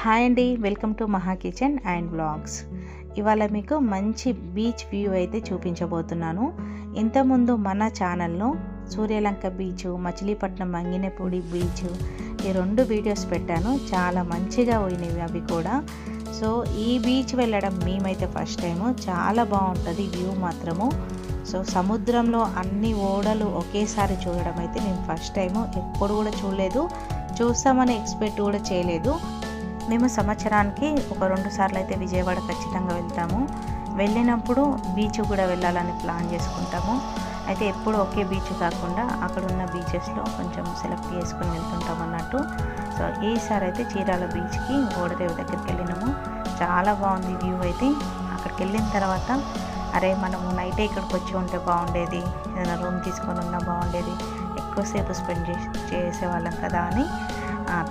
Hi అండి welcome to Maha kitchen and blogs ఇవాళ మీకు మంచి బీచ్ వ్యూ అయితే చూపించబోతున్నాను. ఇంతకుముందు మన ఛానల్లో సూర్యలంక బీచ్ మచిలీపట్నం మంగినపూడి బీచ్ ఈ రెండు వీడియోస్ పెట్టాను. చాలా మంచిగా పోయినవి అవి కూడా. సో ఈ బీచ్ వెళ్ళడం మేమైతే ఫస్ట్ టైము. చాలా బాగుంటుంది వ్యూ మాత్రము. సో సముద్రంలో అన్ని ఓడలు ఒకేసారి చూడడం అయితే మేము ఫస్ట్ టైము. ఎప్పుడు కూడా చూడలేదు. చూస్తామని ఎక్స్పెక్ట్ కూడా చేయలేదు. మేము సంవత్సరానికి ఒక రెండు సార్లు అయితే విజయవాడ ఖచ్చితంగా వెళ్తాము. వెళ్ళినప్పుడు బీచ్ కూడా వెళ్ళాలని ప్లాన్ చేసుకుంటాము. అయితే ఎప్పుడు ఒకే బీచ్ కాకుండా అక్కడ ఉన్న బీచెస్లో కొంచెం సెలెక్ట్ చేసుకుని వెళ్తుంటాం అన్నట్టు. సో ఈసారి అయితే చీరాల బీచ్కి గోడదేవి దగ్గరికి వెళ్ళినాము. చాలా బాగుంది వ్యూ అయితే. అక్కడికి వెళ్ళిన తర్వాత అరే మనము నైటే ఇక్కడికి వచ్చి ఉంటే బాగుండేది. ఏదైనా రూమ్ తీసుకొని ఉన్నా బాగుండేది. ఎక్కువసేపు స్పెండ్ చేసి చేసేవాళ్ళం కదా అని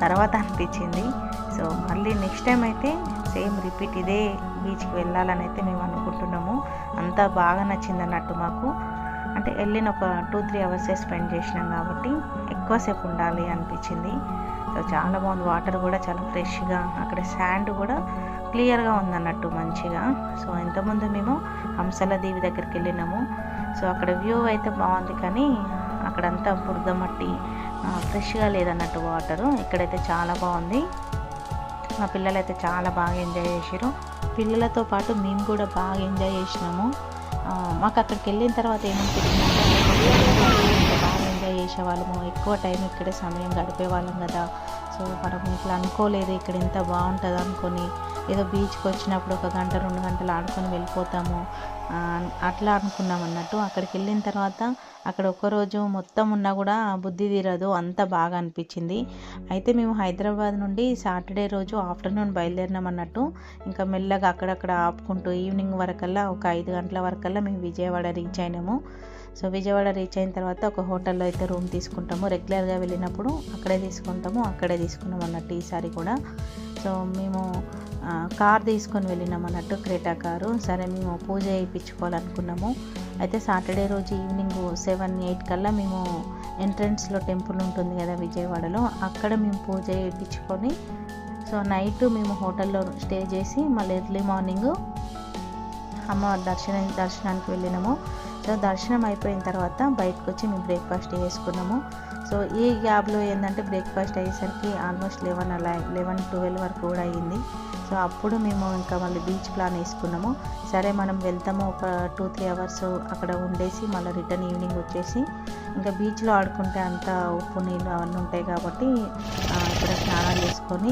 తర్వాత అనిపించింది. సో మళ్ళీ నెక్స్ట్ టైం అయితే సేమ్ రిపీట్ ఇదే బీచ్కి వెళ్ళాలని అయితే మేము అనుకుంటున్నాము. అంతా బాగా నచ్చింది అన్నట్టు మాకు. అంటే వెళ్ళిన ఒక టూ త్రీ అవర్సే స్పెండ్ చేసినాం కాబట్టి ఎక్కువసేపు ఉండాలి అనిపించింది. సో చాలా బాగుంది. వాటర్ కూడా చాలా ఫ్రెష్గా అక్కడ శాండ్ కూడా క్లియర్గా ఉందన్నట్టు మంచిగా. సో ఇంతకుముందు మేము హంసల దేవి దగ్గరికి వెళ్ళినాము. సో అక్కడ వ్యూ అయితే బాగుంది కానీ అక్కడంతా బురద మట్టి ఫ్రెష్గా లేదన్నట్టు వాటరు ఇక్కడైతే చాలా బాగుంది. మా పిల్లలు అయితే చాలా బాగా ఎంజాయ్ చేసారు పిల్లలతో పాటు మేము కూడా బాగా ఎంజాయ్ చేసినాము. మాకు అక్కడికి వెళ్ళిన తర్వాత ఏమనిపించిందంటే బాగా ఎంజాయ్ చేసేవాళ్ళము. ఎక్కువ టైం ఇక్కడే సమయం గడిపేవాళ్ళం కదా. సో మనం ఇట్లా అనుకోలేదు ఇక్కడ ఎంత బాగుంటుంది అనుకొని ఏదో బీచ్కి వచ్చినప్పుడు ఒక గంట రెండు గంటలు ఆడుకొని వెళ్ళిపోతాము. అట్లా అనుకున్నాం అన్నట్టు అక్కడికి వెళ్ళిన తర్వాత అక్కడ ఒక్కరోజు మొత్తం ఉన్నా కూడా బుద్ధి తీరదు. అంత బాగా అనిపించింది. అయితే మేము హైదరాబాద్ నుండి సాటర్డే రోజు ఆఫ్టర్నూన్ బయలుదేరినాం అన్నట్టు. ఇంకా మెల్లగా అక్కడక్కడ ఆపుకుంటూ ఈవినింగ్ వరకల్లా ఒక ఐదు గంటల వరకల్లా మేము విజయవాడ రీచ్ అయినాము. సో విజయవాడ రీచ్ అయిన తర్వాత ఒక హోటల్లో అయితే రూమ్ తీసుకుంటాము. రెగ్యులర్గా వెళ్ళినప్పుడు అక్కడే తీసుకుంటాము అక్కడే తీసుకున్నాం అన్నట్టు ఈసారి కూడా. సో మేము కార్ తీసుకొని వెళ్ళినాం అన్నట్టు క్రేటా కారు సరే మేము పూజ చేయించుకోవాలనుకున్నాము. అయితే సాటర్డే రోజు ఈవినింగ్ సెవెన్ ఎయిట్ కల్లా మేము ఎంట్రన్స్లో టెంపుల్ ఉంటుంది కదా విజయవాడలో అక్కడ మేము పూజ చేయించుకొని సో నైట్ మేము హోటల్లో స్టే చేసి మళ్ళీ ఎర్లీ మార్నింగ్ అమ్మ దర్శనం దర్శనానికి వెళ్ళినాము. సో దర్శనం అయిపోయిన తర్వాత బయటకు వచ్చి మేము బ్రేక్ఫాస్ట్ చేసుకున్నాము. సో ఈ గ్యాప్లో ఏంటంటే బ్రేక్ఫాస్ట్ అయ్యేసరికి ఆల్మోస్ట్ లెవెన్ అలా లెవెన్ ట్వెల్వ్ వరకు కూడా అయ్యింది. సో అప్పుడు మేము ఇంకా మళ్ళీ బీచ్ ప్లాన్ వేసుకున్నాము. సరే మనం వెళ్తాము ఒక టూ త్రీ అవర్స్ అక్కడ ఉండేసి మళ్ళీ రిటర్న్ ఈవినింగ్ వచ్చేసి ఇంకా బీచ్లో ఆడుకుంటే అంత ఉప్పు నీళ్ళు అవన్నీ ఉంటాయి కాబట్టి ఇక్కడ స్నానాలు చేసుకొని